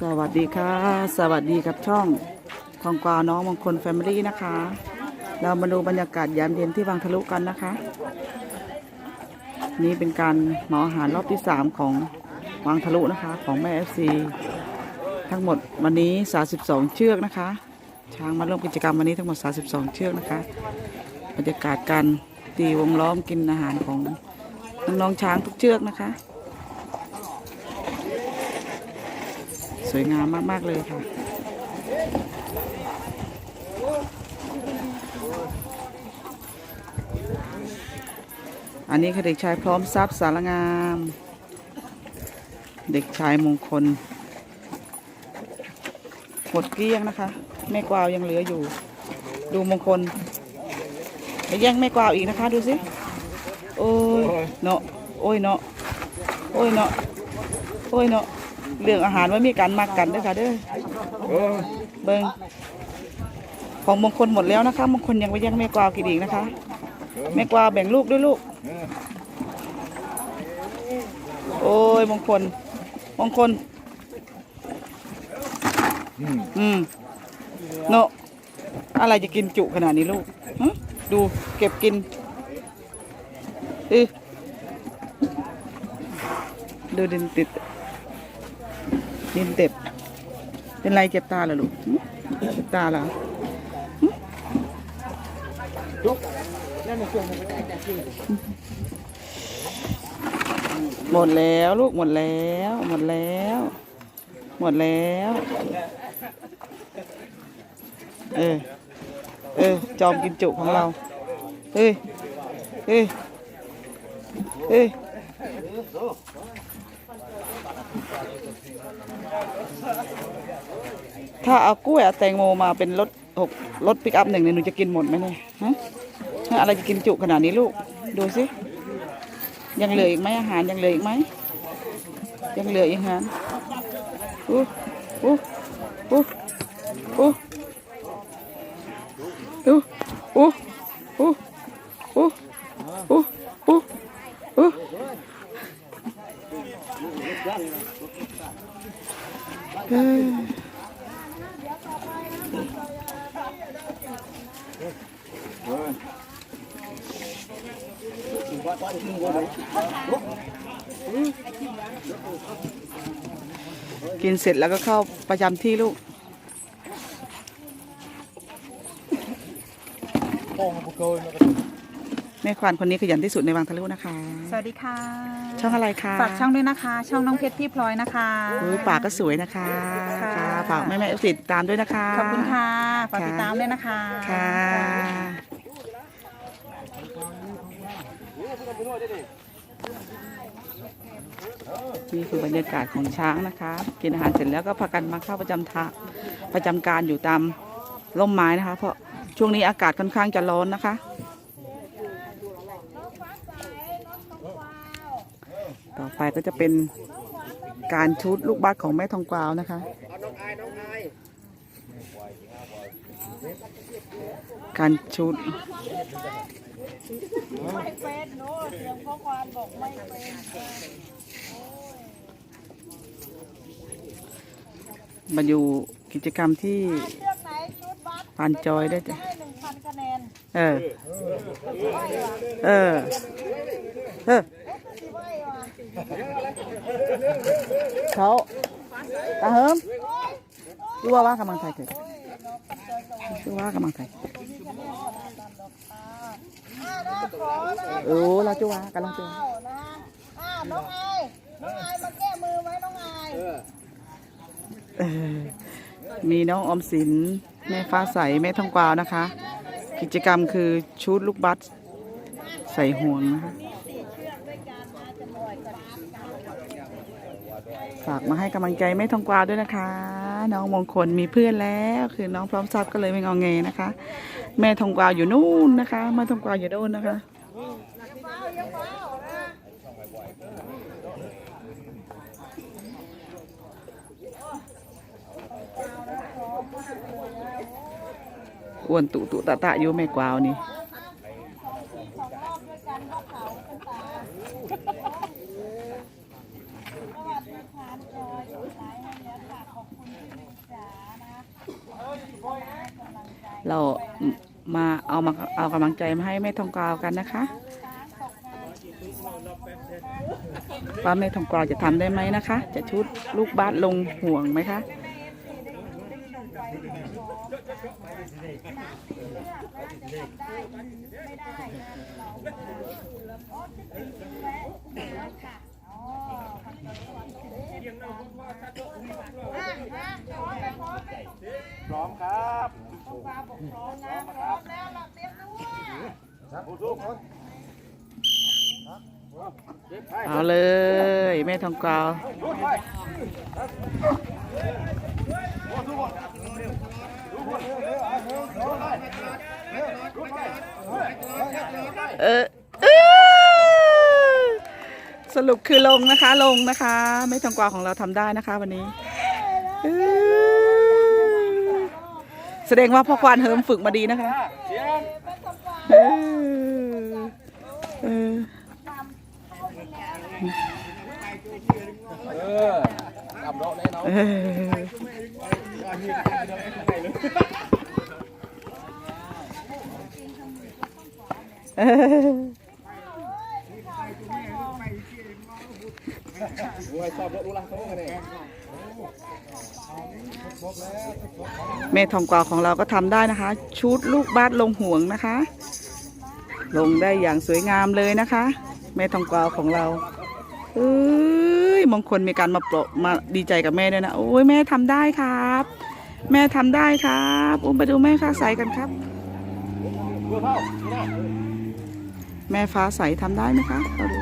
สวัสดีค่ะ สวัสดีครับช่องทองกวาวน้องมงคลแฟมิลี่นะคะ เรามาดูบรรยากาศยามเย็นที่วังทะลุกันนะคะ นี่เป็นการเหมาอาหารรอบที่ 3 ของวังทะลุนะคะ ของแม่เอฟซีทั้งหมดวันนี้ 32 เชือกนะคะ ช้างมาร่วมกิจกรรมวันนี้ทั้งหมด 32 เชือกนะคะ บรรยากาศการตีวงล้อมกินอาหารของน้องๆช้างทุกเชือกนะคะ วยงามมาก ๆ เลยค่ะ อันนี้คือเด็กชายพร้อมทรัพย์สารงาม เด็กชายมงคล หมดเกลี้ยงนะคะ แม่กวาวยังเหลืออยู่ ดูมงคลไปแย่งแม่กวาวอีกนะคะ ดูสิโอ้ยเนาะโอ้ยเนาะโอ้ยเนาะโอ้ยเนาะ เรื่องอาหารว่ามีการมากกันเด้วยค่ะเด้อเบิงของมงคลหมดแล้วนะคะมงคลยังไปแย่งแม่กวาวกินอีกนะคะ แม่กวาวแบ่งลูกด้วยลูก โอ้ยมงคล มงคล อืมเนาะอะไรจะกินจุขนาดนี้ลูกฮะดูเก็บกินเออดูดินติด ดินเต็บ เป็นไรเจ็บตาเหรอลูกเจ็บตาเหรอหึหมดแล้วลูกหมดแล้ว หมดแล้ว หมดแล้ว เออ เออ จอมกินจุของเรา เฮ้ย เฮ้ย เฮ้ย ถ้าเอากล้วยเอาแตงโมมาเป็นรถหกรถปิกอัพหนึ่งเนี่ยหนูจะกินหมดไหมเนี่ยฮะอะไรจะกินจุขนาดนี้ลูก ดูสิ ยังเหลืออีกไหมอาหารยังเหลืออีกไหม ยังเหลืออีกอาหารอู้อู้อู้อู้อู้อู้อู้อู้ เสร็จแล้วก็เข้าประจำที่ลูกแม่ควานคนนี้ขยันที่สุดในวังทะลุนะคะ สวัสดีค่ะ ช่องอะไรคะฝากช่องด้วยนะคะ ช่องน้องเพชรพี่พลอยนะคะอุ้ยปากก็สวยนะคะค่ะ ค่ะฝากแม่แม่เอฟซีตามด้วยนะคะ ขอบคุณค่ะฝากค่ะติดตามด้วยนะคะ ค่ะ นี่คือบรรยากาศของช้างนะคะกินอาหารเสร็จแล้วก็พากันมาเข้าประจำทางประจำการอยู่ตามร่มไม้นะคะ เพราะช่วงนี้อากาศค่อนข้างจะร้อนนะคะ ต่อไปก็จะเป็นการชุดลูกบัสของแม่ทองกวาวนะคะการชุดไม่เป็นเนาอกไม่เป็น มาอยู่กิจกรรมที่ เลือกไหนชุดบัสปานจอยได้จ้ะ ให้หนึ่งพันคะแนนเออ เออ เออเขาตาเฮิมดูว่าว่ากำลังไทยเกิดดูว่ากำลังไทยอ่านะขอนะเออเราจูว่ากำลังจูว่าเอานะอ่าน้องไอน้องไอมาแก้มือไว้น้องไอายเออ มีน้องอมสิน แม่ฟ้าใส แม่ทองกวาวนะคะ กิจกรรมคือชุดลูกบัสใส่ห่วงนะคะ ฝากมาให้กำลังใจแม่ทองกวาวด้วยนะคะ น้องมงคลมีเพื่อนแล้วคือน้องพร้อมทรัพย์ก็เลยไม่งอแงนะคะ แม่ทองกวาวอยู่นู่นนะคะแม่ทองกวาวอยู่นู่นนะคะ อ้วนตุตุตะตะอยู่แม่กวาวนี่เรามาเอามาเอากำลังใจมาให้แม่ทองกวาวกันนะคะว่าแม่ทองกวาวจะทำได้ไหมนะคะ จะชุดลูกบ้านลงห่วงไหมคะ พร้อมครับพร้อมแล้วพร้อมแล้วเตรียมตัวคเอาเลยแม่ทองกาว เออสรุปคือลงนะคะลงนะคะ ไม่ทองกว่าของเราทำได้นะคะวันนี้แสดงว่าพ่อควานเฮิมฝึกมาดีนะคะเสียงเออ เออเออทำเราแน่นอนเออเออมวยชอบรถรู้ละเขาไงเนี่ยแม่ทองกวาวของเราก็ทำได้นะคะ ชุดลูกบาสลงห่วงนะคะ ลงได้อย่างสวยงามเลยนะคะ แม่ทองกวาวของเราเอ้ยมงคลมีการมาโปรมาดีใจกับแม่ด้วยนะ โอ้ยแม่ทำได้ครับ แม่ทำได้ครับ อุ้มไปดูแม่ฟ้าใสกันครับ แม่ฟ้าใสทำได้ไหมคะเราดู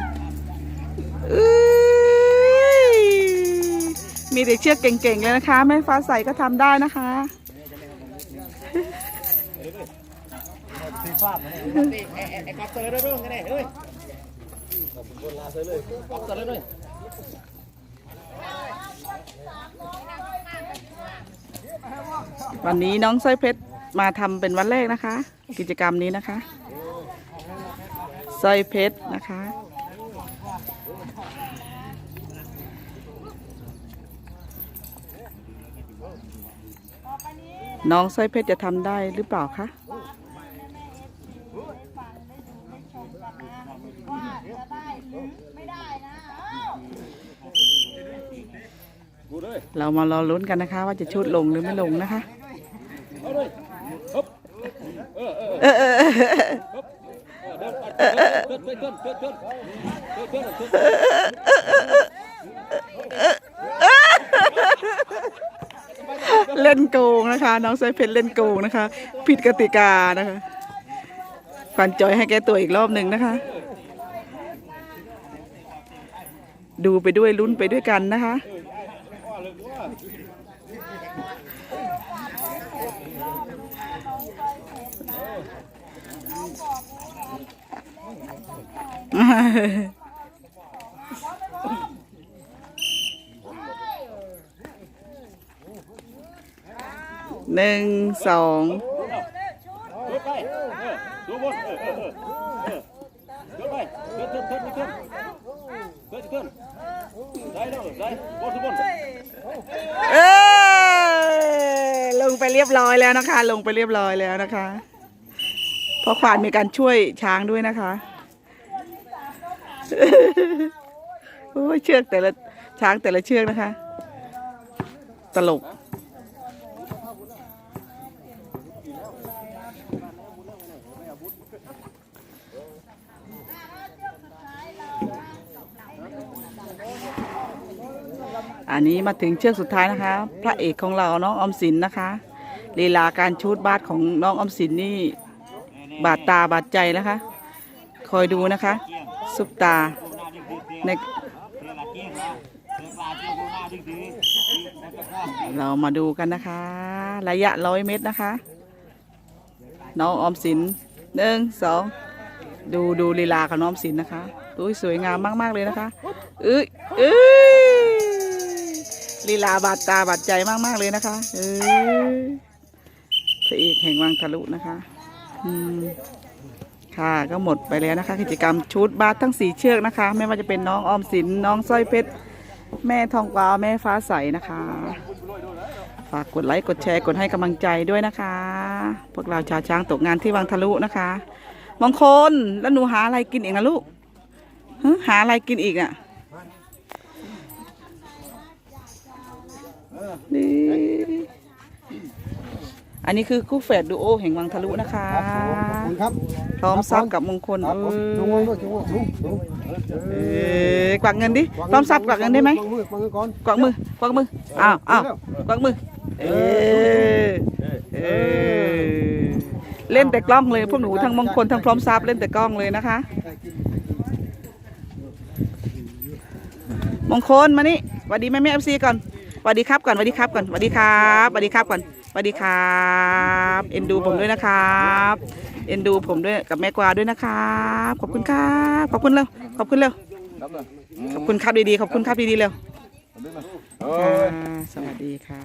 มีเด็กเชือกเก่งๆเลยนะคะ แม่ฟ้าใสก็ทำได้นะคะไอ้ไอ้ไอ้ก๊อฟเตอร์เลยด้วยกันเนี่ยเฮ้ยขอบคุณลาเซอร์เลยก๊อฟเตอร์เลยด้วย วันนี้น้องสร้อยเพชรมาทำเป็นวันแรกนะคะ กิจกรรมนี้นะคะสร้อยเพชรนะคะ น้องสร้อยเพชรจะทำได้หรือเปล่าคะเรามารอลุ้นกันนะคะ ว่าจะชุดลงหรือไม่ลงนะคะ เล่นโกงนะคะ น้องไซเพชรเล่นโกงนะคะ ผิดกติกานะคะฝันจอยให้แกตัวอีกรอบหนึ่งนะคะ ดูไปด้วยลุ้นไปด้วยกันนะคะ เดินเดินได้แล้วได้บนทุกบนเออลงไปเรียบร้อยแล้วนะคะ ลงไปเรียบร้อยแล้วนะคะ เพราะควานมีการช่วยช้างด้วยนะคะ โอ้ยเชือกแต่ละช้างแต่ละเชือกนะคะ ตลก อันนี้มาถึงเชือกสุดท้ายนะคะ พระเอกของเราน้องอมสินนะคะลีลาการชูดบาสของน้องอมสินนี่บาดตาบาดใจนะคะ คอยดูนะคะ ซุปตาในเรามาดูกันนะคะ ระยะร้อยเมตรนะคะ น้องออมสินหนึ่งสองดูดูลีลาของน้องออมสินนะคะอุ้ยสวยงามมาก ๆ เลยนะคะเอ้ยเอ้ยลีลาบาดตาบาดใจมาก ๆ เลยนะคะเอ้ยพระเอกแห่งวังทะลุนะคะ อืม ค่ะก็หมดไปแล้วนะคะ กิจกรรมชุดบาสทั้งสี่เชือกนะคะ ไม่ว่าจะเป็นน้องออมสินน้องสร้อยเพชรแม่ทองกวาวแม่ฟ้าใสนะคะ ฝากกดไลค์กดแชร์กดให้กำลังใจด้วยนะคะ พวกเราชาวช้างตกงานที่วังทะลุนะคะมงคลแล้วหนูหาอะไรกินอีกนะลูกหาอะไรกินอีกอะนี่ อันนี้คือคู่แฝดดูโอแห่งวังทะลุนะคะขอบคุณครับพร้อมทรัพย์กับมงคลครับผมเอจุงอมือด้วยจุงมือจุงจุงเออกวักเงินดิพร้อมทรัพย์กวักเงินได้ไหมวางมือวางมือก่อนกวักมือกวักมืออ้าวอ้าวกวักมือเออเออเล่นแต่กล้องเลยพวกหนูทั้งมงคลทั้งพร้อมทรัพย์เล่นแต่กล้องเลยนะคะ มงคลมานี่สวัสดีแม่แม่เอฟซีก่อนสวัสดีครับก่อนสวัสดีครับก่อนสวัสดีครับสวัสดีครับก่อน สวัสดีครับเอ็นดูผมด้วยนะครับเอ็นดูผมด้วยกับแม่กวาด้วยนะครับขอบคุณครับขอบคุณเร็วขอบคุณเร็วขอบคุณครับดีๆขอบคุณครับดีๆเร็วเออค่ะสวัสดีค่ะ